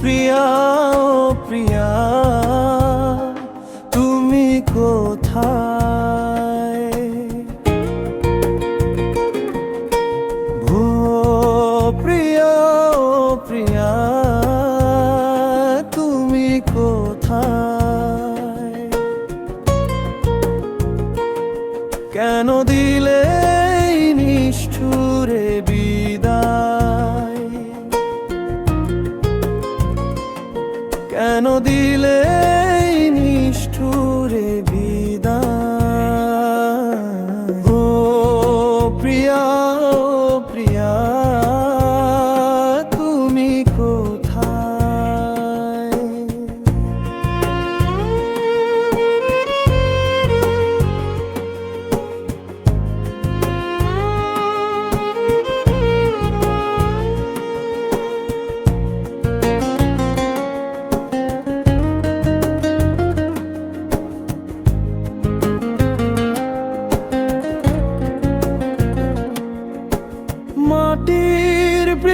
প্রিয়া ও প্রিয়া তুমি কোথায়? প্রিয়া ও প্রিয়া তুমি কোথায়? কেন দিলে নিষ্ঠুরে কেন দিলে নিষ্ঠুরে বিদায়? ও প্রিয়া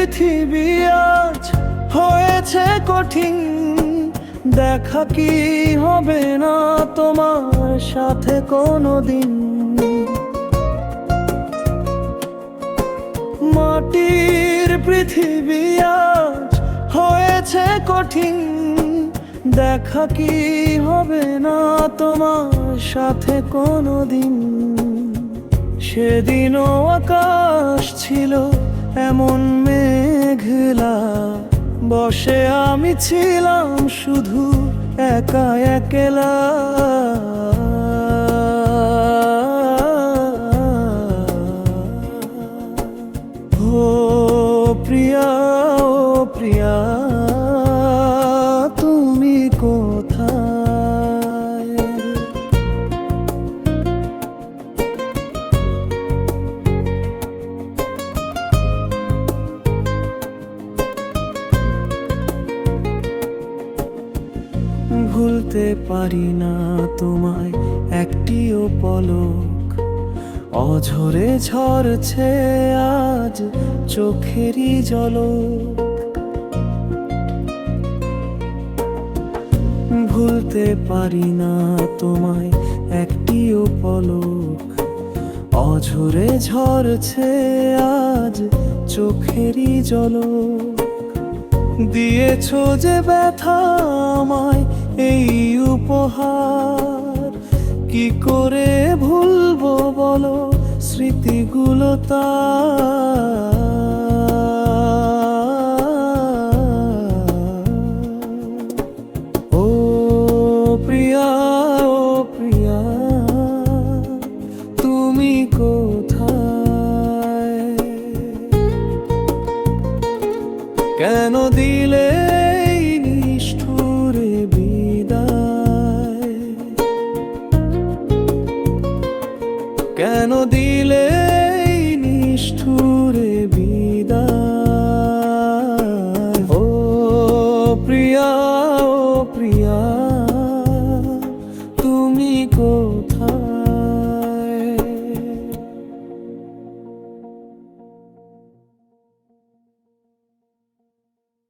পৃথিবী আজ হয়েছে কঠিন। দেখা কি হবে না তোমার সাথে কোনোদিন? মাটির পৃথিবী আজ হয়েছে কঠিন। দেখা কি হবে না তোমার সাথে কোনোদিন? সেদিনও আকাশ ছিল এমন মেঘলা বসে আমি ছিলাম শুধু একা একলা। ও প্রিয়া ভুলতে পারি না তোমায়, একটিও পলক। অঝরে ঝরছে আজ চোখেরই জলক। ভুলতে পারি না তোমায়, একটিও পলক। অঝরে ঝরছে আজ চোখেরই জলক। দিয়েছ যে ব্যথা আমায় এই উপহার কি করে ভুলবো বলো স্মৃতিগুলো কোথায়? কেন দিলে কেন দিলে নিষ্ঠুরে